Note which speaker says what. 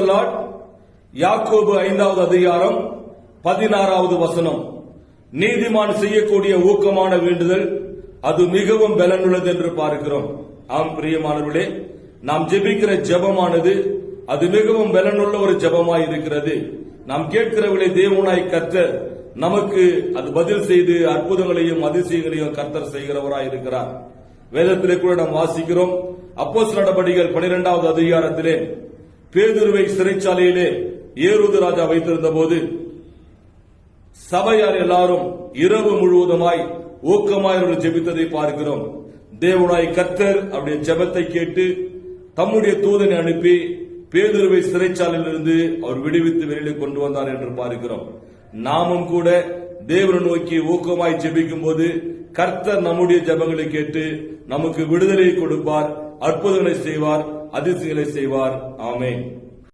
Speaker 1: Lord யாக்கோபு ஐந்தாவது அதிகாரம் பதினாறாவது வசனம். நீதிமான் செய்யக்கூடிய ஊக்கமான வேண்டுதல் அது மிகவும் பலனுள்ளது என்று பார்க்கிறோம். ஆம் பிரியமானவர்களே நாம் ஜெபிக்கிற ஜெபமானது அது மிகவும் பலனுள்ள ஒரு ஜெபமாய் இருக்கிறது. நாம் கேட்கிறவர்களை தேவனாய் கர்த்தர் நமக்கு அது பதில் செய்து அற்புதங்களையும் அதிசயங்களையும் கர்த்தர் செய்கிறவராய் இருக்கிறார். வேதத்திலே கூட நாம் வாசிக்கிறோம். அப்போஸ் நடபடிகள் பனிரெண்டாவது அதிகாரத்திலே பேதுருவை சிறைச்சாலையிலே ஏறுது ராஜா வைத்திருந்த போது சபையார் எல்லாரும் இரவு முழுவதுமாய் ஊக்கமாய் ஜெபித்ததை பார்க்கிறோம். தேவனாய் கர்த்தர் அவருடைய ஜெபத்தை கேட்டு தம்முடைய தூதனை அனுப்பி பேதுருவை சிறைச்சாலையிலிருந்து அவர் விடுவித்து வெளியில் கொண்டு வந்தார் என்று பார்க்கிறோம். நாமும் கூட தேவனை நோக்கி ஊக்கமாய் ஜெபிக்கும் போது கர்த்தர் நம்முடைய ஜெபங்களை கேட்டு நமக்கு விடுதலை கொடுப்பார் அற்புதங்களை செய்வார் அதிசயங்களை செய்வார் ஆமென்